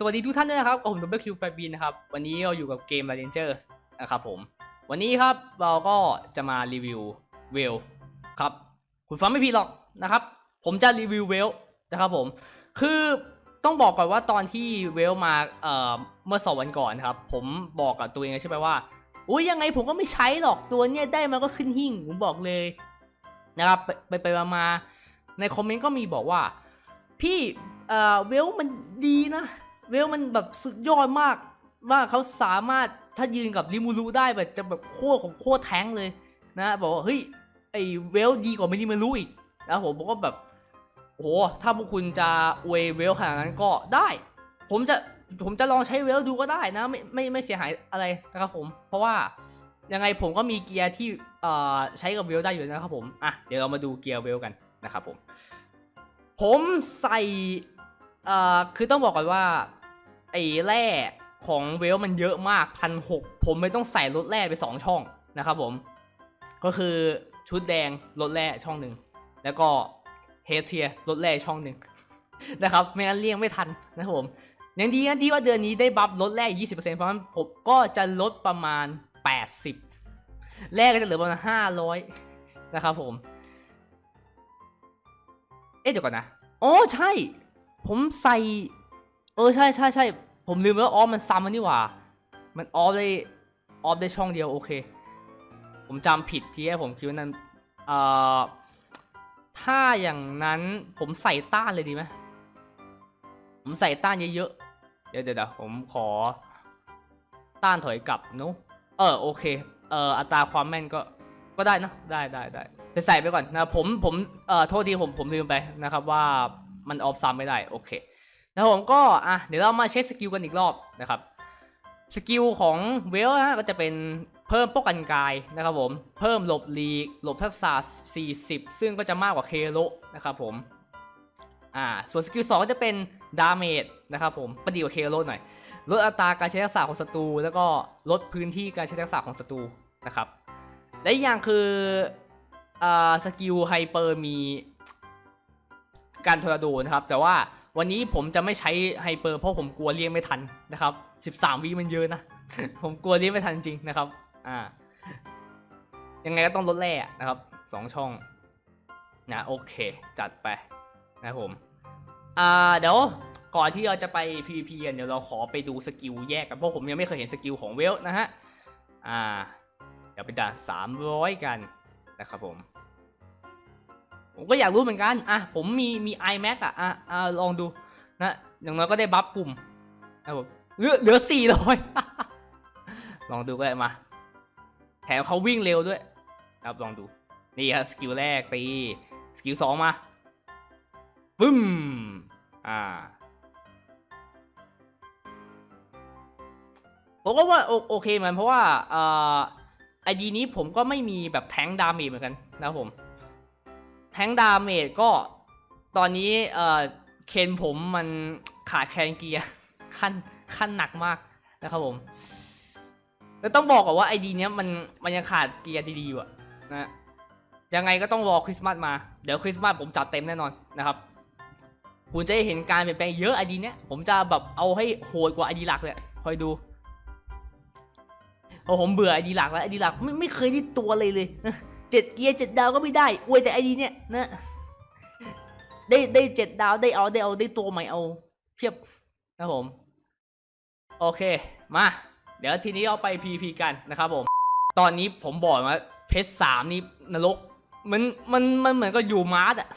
สวัสดีทุกท่านด้วยนะครับผมดับเบิลคิวแฟบีนะครับ วันนี้เราอยู่กับเกม r a n g e r s นะครับผม วันนี้ครับเราก็จะมารีวิวเวลครับ คุณฟังไม่ผิดหรอกนะครับ ผมจะรีวิวเวลนะครับผม คือต้องบอกก่อนว่าตอนที่เวลมาเอ่อเมื่อสองวันก่อนนะครับ ผมบอกกับตัวเองใช่ไหมว่าอุ้ยยังไงผมก็ไม่ใช้หรอกตัวเนี้ยได้มาก็ขึ้นหิ่งผมบอกเลยนะครับไปไปไปมามาในคอมเมนต์ก็มีบอกว่า พี่เอ่อเวลมันดีนะ เวลมันแบบสุดยอดมาก ว่าเขาสามารถถ้ายืนกับริมูรุได้แบบจะแบบโคตรของโคตรแท้งเลยนะบอกว่าเฮ้ยไอเวลดีกว่าไมินิมารุอีกนะผมบอกว่าแบบโอ้โหถ้าพวกคุณจะอวยเวลขนาดนั้นก็ได้ ผมจะผมจะลองใช้เวลดูก็ได้นะไม่ไม่ไม่เสียหายอะไรนะครับผม เพราะว่ายังไงผมก็มีเกียร์ที่เอ่อใช้กับเวลได้อยู่นะครับผมอะเดี๋ยวเรามาดูเกียร์เวลกันนะครับผม ผมใส่เอ่อคือต้องบอกก่อนว่า แร่ของเวลมันเยอะมากพันหกผมไม่ต้องใส่รถแร่ไปสองช่องนะครับผม ก็คือชุดแดงรถแร่ช่องหนึ่งแล้วก็เฮดเทียรถแร่ช่องหนึ่งนะครับไม่งั้นเลี่ยงไม่ทันนะครับผมยังดีนะที่ว่าเดือนนี้ได้บัฟลดแร่ยี่สิบเปอร์เซ็นต์เพราะฉะนั้นผมก็จะลดประมาณแปดสิบแร่ก็จะเหลือประมาณห้าร้อยนะครับผม เอ๊ะเดี๋ยวก่อนนะอ๋อใช่ ผมใส่ เออใช่ใช่ใช่ ผมลืมไปว่าออฟมันซ้ำมันนี่หว่า มันออฟได้ออฟได้ช่องเดียวโอเค ผมจำผิดทีแรกผมคิดว่านั้นเอ่อถ้าอย่างนั้นผมใส่ต้านเลยดีไหมผมใส่ต้านเยอะๆ เดี๋ยวเดี๋ยวผมขอ ต้านถอยกลับนอะเออโอเค เอ่ออัตราความแม่นก็ก็ได้นะได้ได้ได้จะใส่ไปก่อนนะผมผมเอ่อโทษทีผมผมลืมไปนะครับว่ามันออฟซ้ำไม่ได้โอเค แล้วผมก็อะเดี๋ยวเรามาเช็คสกิลกันอีกรอบนะครับสกิลของเวลนะก็จะเป็นเพิ่มป้องกันกายนะครับผมเพิ่มหลบลีกหลบทักษะ40 ซึ่งก็จะมากกว่าเคโลนะครับผมอ่าส่วนสกิล2ก็จะเป็นดาเมจนะครับผมประดีกว่าเคโลหน่อยลดอัตราการใช้ทักษะของศัตรูแล้วก็ลดพื้นที่การใช้ทักษะของศัตรูนะครับและอีกอย่างคืออ่าสกิลไฮเปอร์มีการทอร์นาโดนะครับแต่ว่า วันนี้ผมจะไม่ใช้ไฮเปอร์เพราะผมกลัวเลี้ยงไม่ทันนะครับ 13วิมันเยอะนะ ผมกลัวเลี้ยงไม่ทันจริงนะครับ อ่า ยังไงก็ต้องลดแร่นะครับสองช่องนะโอเค จัดไปนะผม อ่าเดี๋ยวก่อนที่เราจะไป PVP กันเดี๋ยวเราขอไปดูสกิลแยกกันเพราะผมยังไม่เคยเห็นสกิลของเวลนะฮะ อ่า เดี๋ยวไปด่าน300 กันนะครับผม ผมก็อยากรู้เหมือนกัน อะ ผมมีมี iMac อะ อะอะลองดูนะ อย่างน้อยก็ได้บัฟปุ่มนะผมเหลือเหลือสี่ร้อยลองดูก็ได้มา แถมเขาวิ่งเร็วด้วย ครับลองดู นี่ครับสกิลแรกตี สกิลสองมาปึ้ม อ่าผมก็ว่าโอโอเคเหมือนเพราะว่าอ่อไอดีนี้ผมก็ไม่มีแบบแทงดาเมจเหมือนกันนะผม แทงดาเมจก็ตอนนี้เอ่อเคนผมมันขาดแคลนเกียร์ขั้นขั้นหนักมากนะครับผมแล้วต้องบอกก่อนว่าไอดีเนี้ยมันมันยังขาดเกียร์ดีๆอยู่อะนะยังไงก็ต้องรอคริสต์มาสมา เดี๋ยวคริสต์มาสผมจัดเต็มแน่นอนนะครับ คุณจะได้เห็นการเปลี่ยนแปลงเยอะไอดีเนี้ยผมจะแบบเอาให้โหดกว่าไอดีหลักเลยคอยดูเพราะผมเบื่อไอดีหลักแล้วไอดีหลักไม่ไม่เคยได้ตัวเลยเลย เจ็ดเกียร์เจ็ดดาวก็ไม่ได้อวยแต่ไอดีเนี่ยนะได้ได้เจ็ดดาวได้เอาได้เอาได้ตัวใหม่เอาเพียบนะครับผม โอเคมา เดี๋ยวทีนี้เอาไป PVP กันนะครับผม ตอนนี้ผมบอกว่าเพชรสามนี่นรกมันมันมันเหมือนกับอยู่มาร์สอะ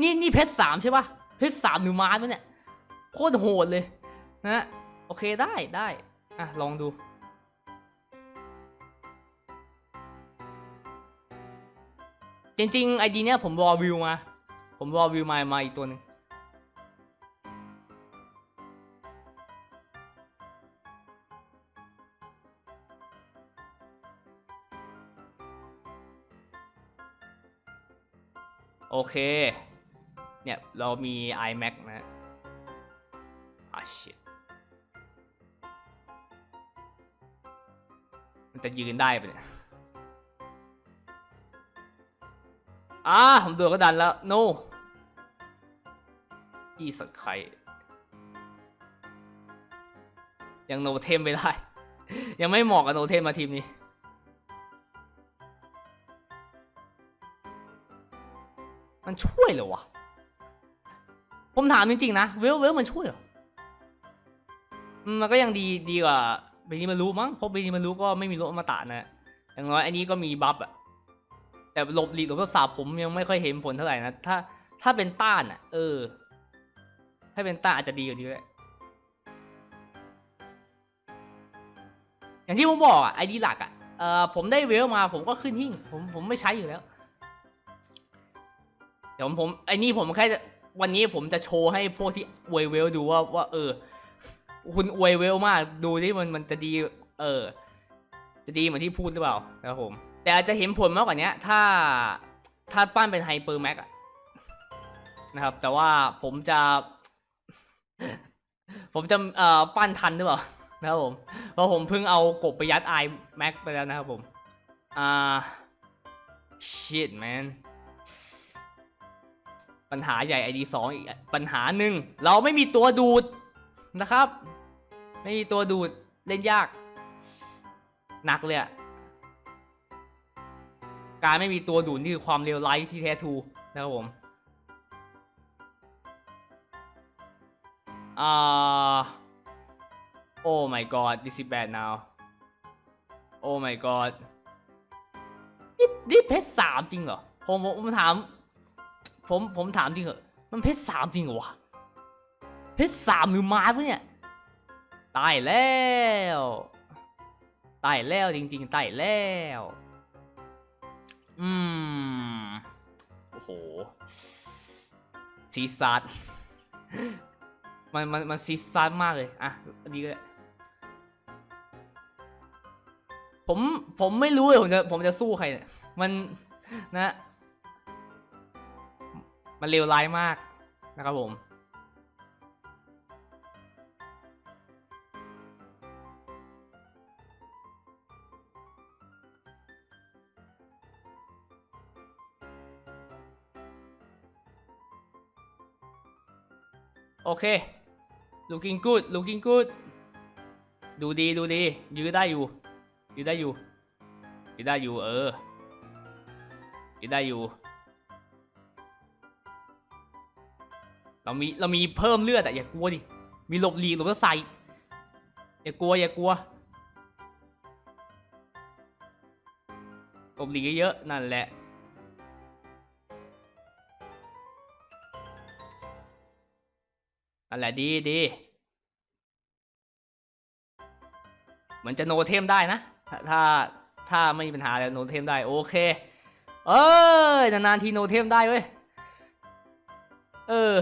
นี่นี่เพชรสามใช่ปะเพชรสามหรือมาร์สวะเนี่ยโคตรโหดเลยนะโอเคได้ได้อะลองดู จริงๆไอดีเนี้ยผมรอวิวมา ผมรอวิวมามาอีกตัวหนึ่งโอเค เนี่ย เรามี iMac นะฮะอะ shit มันจะยืนได้ปะเนี่ย อ่าผมดูกระดานแล้ว no อีสัตว์ใครยังโนเทมไม่ได้ ยังไม่เหมาะกับโนเทมมาทีมนี้ มันช่วยเหรอวะ ผมถามจริงๆนะ เวลเวลมันช่วยเหรอ มันก็ยังดีดีกว่าเบนีมันรู้มั้งเพราะเบนีมันรู้ก็ไม่มีโลอมตะนะอย่างน้อยอันนี้ก็มีบัฟอะ แต่หลบหลีกหลบทดสอบผมยังไม่ค่อยเห็นผลเท่าไหร่นะ ถ้าถ้าเป็นต้านอะ เออ ถ้าเป็นต้านอาจจะดีกว่านี้ด้วยอย่างที่ผมบอกอะไอดีหลักอะเออผมได้เวลมา ผมก็ขึ้นหิ้งผมผมไม่ใช้อยู่แล้ว เดี๋ยวผมผมไอนี่ผมแค่วันนี้ผมจะโชว์ให้พวกที่อวยเวลดูว่าว่า เออ คุณอวยเวลมากดูที่มันมันจะดี เออ จะดีเหมือนที่พูดหรือเปล่านะครับผม แต่อาจจะเห็นผลมากกว่านี้ถ้าถ้าปั้นเป็นไฮเปอร์แม็กนะครับ แต่ว่าผมจะ ผมจะเอ่อปั้นทันหรือเปล่านะครับผมเพราะผมเพิ่งเอากบไปยัดไอแม็กไปแล้วนะครับผมอ่า shit man ปัญหาใหญ่ ID สองอีกปัญหาหนึ่งเราไม่มีตัวดูดนะครับ ไม่มีตัวดูดเล่นยาก หนักเลยอะ การไม่มีตัวดูดนี่คือความเลวร้ายที่แท้ทรูนะครับผมอ่า oh my god this is bad now oh my god นี่นี่เพชรสามจริงเหรอ ผมผมผมถาม ผมผมถามจริงเหรอ มันเพชรสามจริงเหรอวะ เพชรสามหรือไม้ปะเนี่ย ตายแล้ว ตายแล้วจริง ๆ ตายแล้ว อืม โอ้โห ซีซัดมันมันมันซีซัดมากเลย อะอันนี้ก็ผมผมไม่รู้เลยผมจะผมจะสู้ใครเนี่ย มันนะ มันเลวร้ายมากนะครับผม โอเค looking good looking good ดูดีดูดี ยื้อได้อยู่ ยื้อได้อยู่ ยื้อได้อยู่ เออ ยื้อได้อยู่ เรามี เรามีเพิ่มเลือดอะอย่ากลัวดิ มีหลบหลีกหลบแล้วใส่ อย่ากลัว อย่ากลัวหลบหลีกเยอะๆนั่นแหละ นั่นแหละดีดีเหมือนจะโนเทมได้นะถ้าถ้าถ้าไม่มีปัญหาแล้วโนเทมได้ โอเค เอ้ยนานๆทีโนเทมได้เว้ย เออ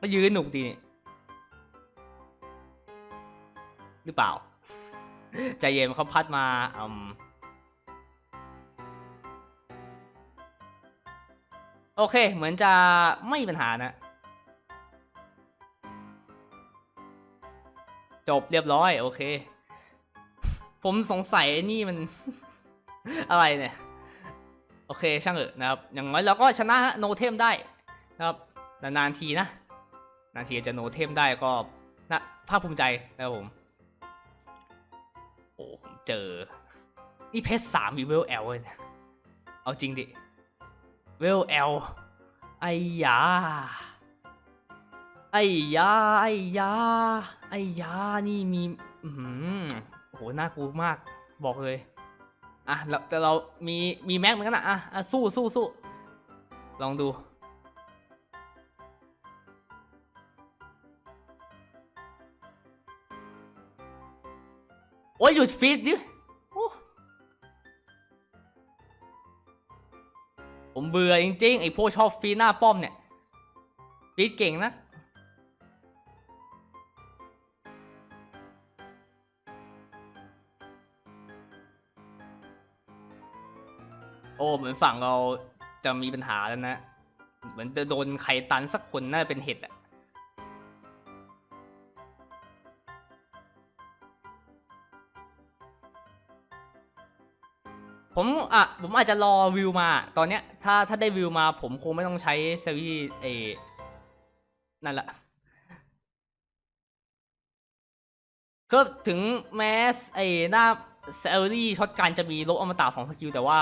มายืนหนุกดีนี่หรือเปล่า ใจเย็นเขาพัดมาอืมโอเค เหมือนจะไม่มีปัญหานะ จบเรียบร้อย โอเค ผมสงสัยไอ้นี่มัน อะไรเนี่ย โอเคช่างเถอะนะครับ อย่างน้อยเราก็ชนะโนเทมได้นะครับนานๆทีนะ นานทีจะโนเทมได้ก็นะภาคภูมิใจนะครับผม โอ้ผมเจอ นี่เพชรสามมีเวลเอลเลยเนี่ยเอาจริงดิเวลเอลไอ้ยา ไอ้ยาไอ้ยาไอ้ยานี่มีอือหือโอ้โหน่ากลัวมากบอกเลยอะเราแต่เรามีมีแม็กเหมือนกันนะอะอะสู้สู้สู้ลองดูโอ้ยหยุดฟีดดิผมเบื่อจริงๆไอ้พวกชอบฟีดหน้าป้อมเนี่ยฟีดเก่งนะ โอ้เหมือนฝั่งเราจะมีปัญหาแล้วนะ เหมือนจะโดนใครตันสักคนน่าจะเป็นเห็ดอะผมอะผมอาจจะรอวิวมา ตอนเนี้ย ถ้าถ้าได้วิวมา ผมคงไม่ต้องใช้เซรีเอนั่นแหละก็ถึงแม้ไอ้หน้าเซลลี่ช็อตการจะมีลบอมตะสองสกิลแต่ว่า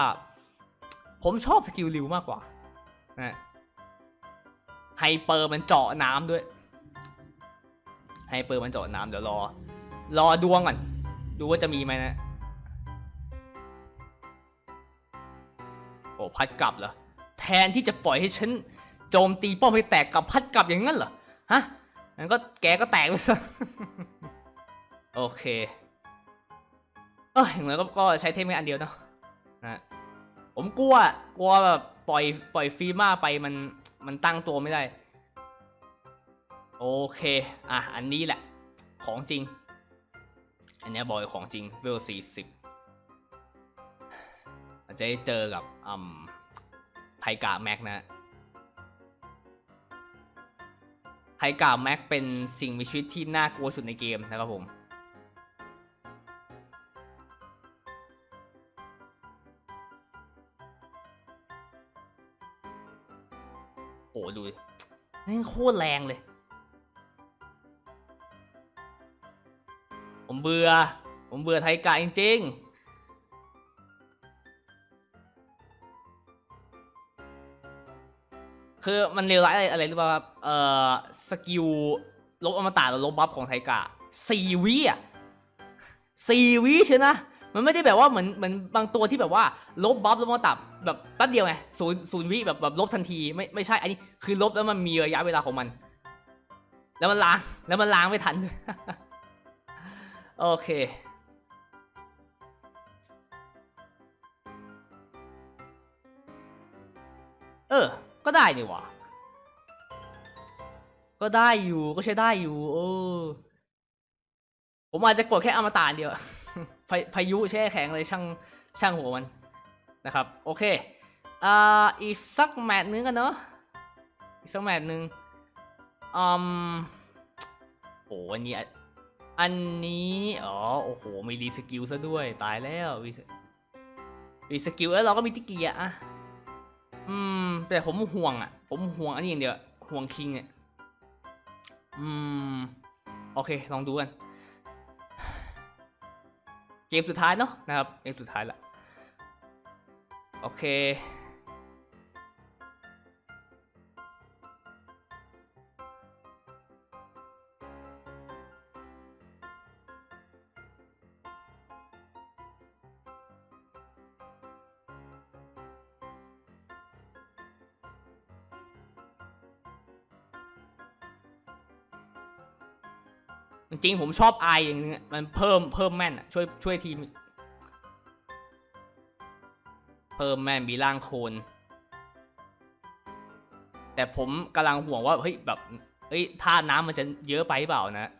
ผมชอบสกิลริวมากกว่านะไฮเปอร์มันเจาะน้ำด้วย ไฮเปอร์มันเจาะน้ำเดี๋ยวรอ รอดวงก่อน ดูว่าจะมีไหมนะ โอ้พัดกลับเหรอ แทนที่จะปล่อยให้ฉันโจมตีป้อมให้แตกกลับพัดกลับอย่างนั้นเหรอ ฮะงั้นก็แกก็แตกไปซะ โอเค เอออย่างไรก็ก็ใช้เทมแค่อันเดียวเนาะนะ ผมกลัว กลัวแบบปล่อยปล่อยฟรีมาไปมันมันตั้งตัวไม่ได้ โอเค อะ อันนี้แหละ ของจริง อันนี้บอยของจริงเวลสี่สิบจะได้เจอกับอืมไทกาแม็กนะไทกาแม็กเป็นสิ่งมีชีวิตที่น่ากลัวสุดในเกมนะครับผม ม่งโคตรแรงเลย ผมเบื่อ ผมเบื่อไทยกาจริงๆคือมันเลวร้ายอะไรอะไรหรือเปล่าครับ เอ่อ สกิลลบอมตะหรือลบบัฟของไทกาสี่วิอะสี่วิเชียนะ มันไม่ได้แบบว่าเหมือนเหมือนบางตัวที่แบบว่าลบบัฟลบอมตะแบบแป๊บเดียวไงศูนย์ศูนย์วิแบบแบบลบทันทีไม่ไม่ใช่อันนี้คือลบแล้วมันมีระยะเวลาของมัน แล้วมันล้างแล้วมันล้างไม่ทันด้วยโอเคเออ ก็ได้นี่หว่า ก็ได้อยู่ ก็ใช้ได้อยู่ เออ ผมอาจจะกดแค่อมตะเดียว พายุแช่แข็งเลยช่างช่างหัวมันนะครับ โอเคอ่าอีกสักแมตช์นึงกันเนาะอีกสักแมตช์นึงอืมโอ้อันนี้อันนี้อ๋อโอ้โหมีรีสกิลซะด้วยตายแล้วรีสกิลแล้วเราก็มีติกเกียร์อะอืม แต่ผมห่วงอะผมห่วงอันนี้อย่างเดียวห่วงคิงเนี่ยอืม โอเค ลองดูกัน เกมสุดท้ายเนาะนะครับเกมสุดท้ายละโอเค จริงผมชอบไออย่างนึงมันเพิ่มเพิ่มแม่นช่วยช่วยทีม เพิ่มแม่นมีร่างโคน แต่ผมกำลังห่วงว่าเฮ้ยแบบเฮ้ยท่าน้ำมันจะเยอะไปเปล่านะ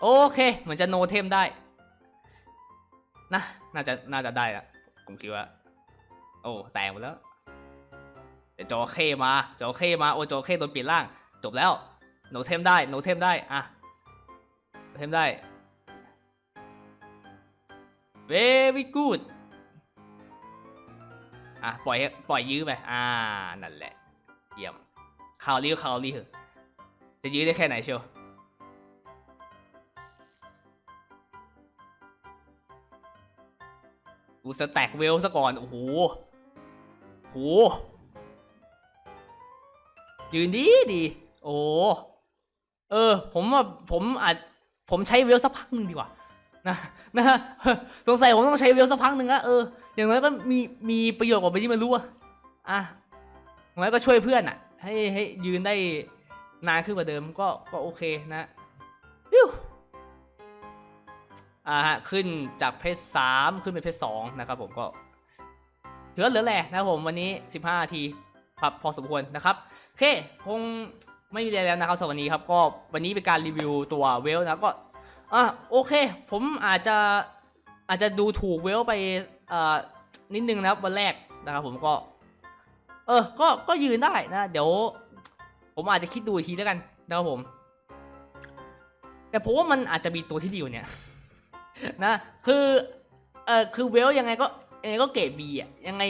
โอเคเหมือนจะโนเทมได้นะน่าจะน่าจะได้ละผมคิดว่า โอ้แตกหมดแล้วแต่จอเข้มาจอเข้มาโอ้จอเข้โดนปลี่ยนร่าง จบแล้ว โนเทมได้โนเทมได้อะเทมได้ very good อะปล่อยปล่อยยื้อไปอ่านั่นแหละเยี่ยมข่าวรีก็ข่าวรีเถอะจะยื้อได้แค่ไหนเชียวกูสแต็กเวลซะก่อน โอ้โหโหยืนดีดี โอ้ เออ ผมว่าผมอาจผมใช้เวลสักพักหนึ่งดีกว่านะนะสงสัยผมต้องใช้เวลสักพักหนึ่งอะเอออย่างน้อยก็มีมีประโยชน์กว่าไปที่มันรู้อะอะอย่างน้อยก็ช่วยเพื่อนอะให้ให้ยืนได้นานขึ้นกว่าเดิมก็ก็โอเคนะวิวอ่าฮะขึ้นจากเพจสามขึ้นเป็นเพจสองนะครับผมก็ถือเหลือแหละนะผมวันนี้สิบห้านาทีพับพอสมควรนะครับโอเคคง ไม่มีอะไรแล้วนะครับสำหรับวันนี้ครับก็วันนี้เป็นการรีวิวตัวเวลนะก็อะโอเค ผมอาจจะอาจจะดูถูกเวลไปอ่อนิดนึงนะครับวันแรกนะครับผมก็ เออ ก็ก็ยืนได้นะ เดี๋ยว ผมอาจจะคิดดูอีกทีแล้วกันนะครับผม แต่ผมว่ามันอาจจะมีตัวที่ดีกว่าเนี่ย นะ คือเออคือเวลยังไงก็ยังไงก็เกรดบีอะยังไง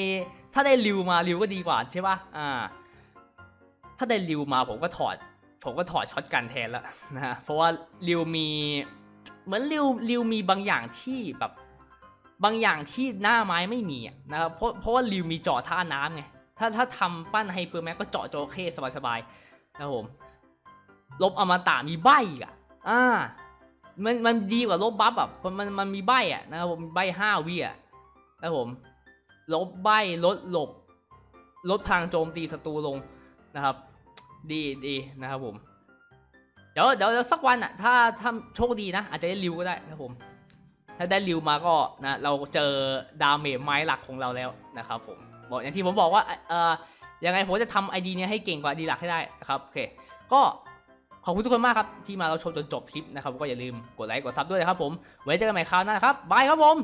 ถ้าได้ริวมาริวก็ดีกว่าใช่ป่ะอ่า ถ้าได้ริวมาผมก็ถอด ผมก็ถอดช็อตกันแทนแล้วนะฮะเพราะว่าริวมีเหมือนริวริวมีบางอย่างที่แบบบางอย่างที่หน้าไม้ไม่มีนะครับเพราะเพราะว่าริวมีเจาะท่าน้ำไงถ้าถ้าทำปั้นไฮเปอร์แม็กก็เจาะโจเคสบายๆนะครับผมลบอมตะมีใบอะอ่ามันมันดีกว่าลบบัฟอะมันมันมันมีใบอะนะครับผมใบห้าวิอะนะครับผมลบใบลดหลบลดพลังโจมตีศัตรูลงนะครับ ดีดีนะครับผม เดี๋ยวเดี๋ยวสักวันอะ ถ้าถ้าโชคดีนะ อาจจะได้ริวก็ได้นะครับผม ถ้าได้ริวมาก็นะเราเจอดาเมจไม้หลักของเราแล้วนะครับผมบอกอย่างที่ผมบอกว่าเอ่อยังไงผมจะทำไอดีเนี้ยให้เก่งกว่าดีหลักให้ได้นะครับโอเค ก็ขอบคุณทุกคนมากครับ ที่มาเราชมจนจบคลิปนะครับ ก็อย่าลืมกดไลค์กดซับด้วยนะครับผม ไว้เจอกันใหม่คราวหน้านะครับบายครับผม